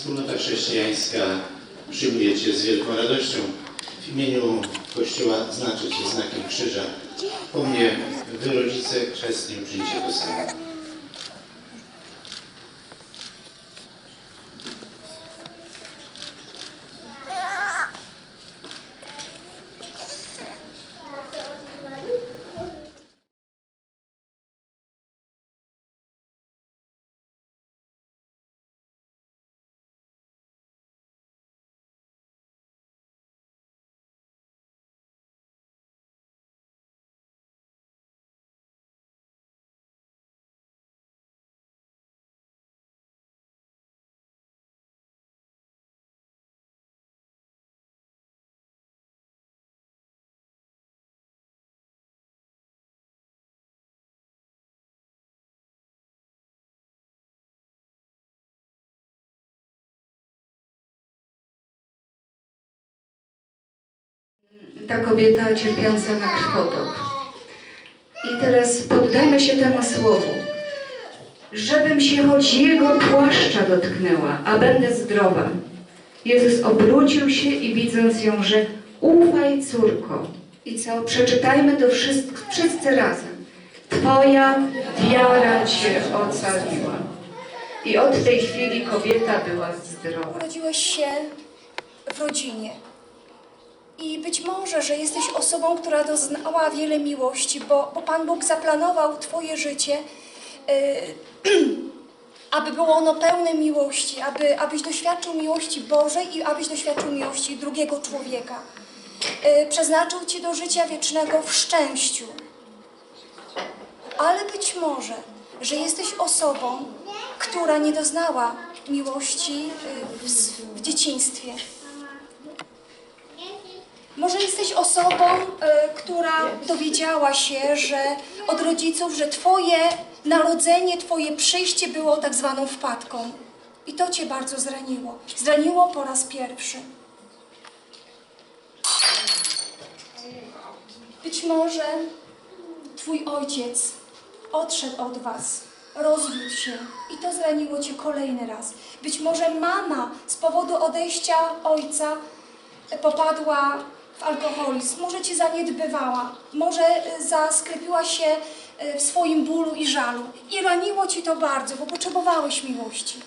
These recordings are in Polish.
Wspólnota chrześcijańska przyjmuje Cię z wielką radością. W imieniu Kościoła znaczy Cię znakiem krzyża. Po mnie Wy rodzice chrzestni uczynicie to samo. Ta kobieta cierpiąca na krwotok. I teraz poddajmy się temu słowu. Żebym się choć jego płaszcza dotknęła, a będę zdrowa. Jezus obrócił się i widząc ją, że ufaj córko. I co? Przeczytajmy to wszyscy, wszyscy razem. Twoja wiara Cię ocaliła. I od tej chwili kobieta była zdrowa. Urodziłeś się w rodzinie. I być może, że jesteś osobą, która doznała wiele miłości, bo, bo Pan Bóg zaplanował Twoje życie, yy, aby było ono pełne miłości, aby, abyś doświadczył miłości Bożej i abyś doświadczył miłości drugiego człowieka. Yy, przeznaczył Cię do życia wiecznego w szczęściu. Ale być może, że jesteś osobą, która nie doznała miłości y, w, w dzieciństwie. Może jesteś osobą, y, która dowiedziała się, że od rodziców, że Twoje narodzenie, Twoje przyjście było tak zwaną wpadką. I to Cię bardzo zraniło. Zraniło po raz pierwszy. Być może Twój ojciec odszedł od Was, rozwiódł się i to zraniło Cię kolejny raz. Być może mama z powodu odejścia ojca popadła w alkoholizm, może Cię zaniedbywała, może e, zasklepiła się e, w swoim bólu i żalu. I raniło Cię to bardzo, bo potrzebowałeś miłości.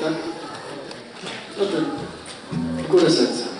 Tá? Portanto, coração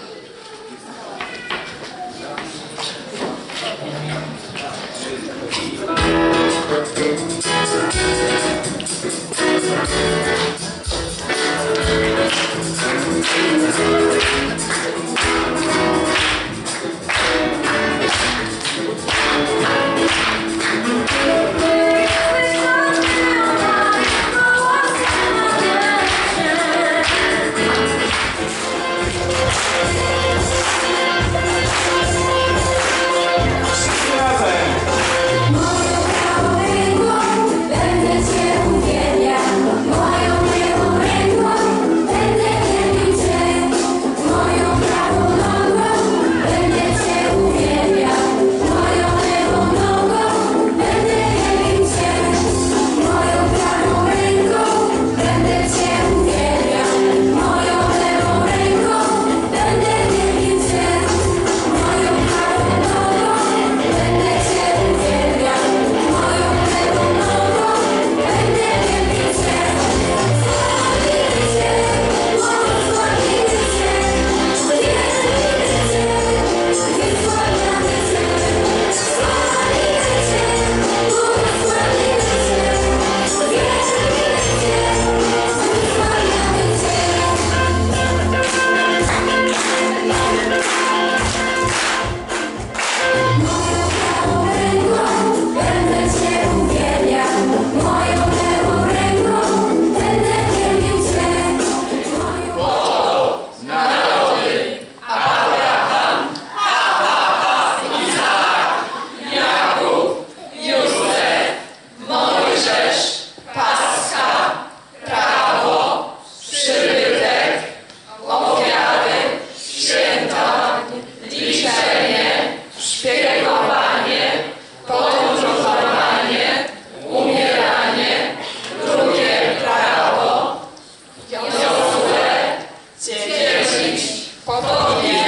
homens, como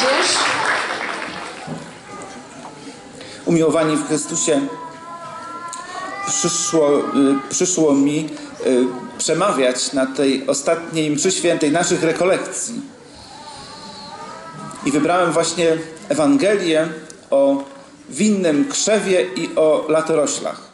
młodzież. Umiłowani w Chrystusie, przyszło, y, przyszło mi y, przemawiać na tej ostatniej mszy świętej naszych rekolekcji. I wybrałem właśnie Ewangelię o winnym krzewie i o latoroślach.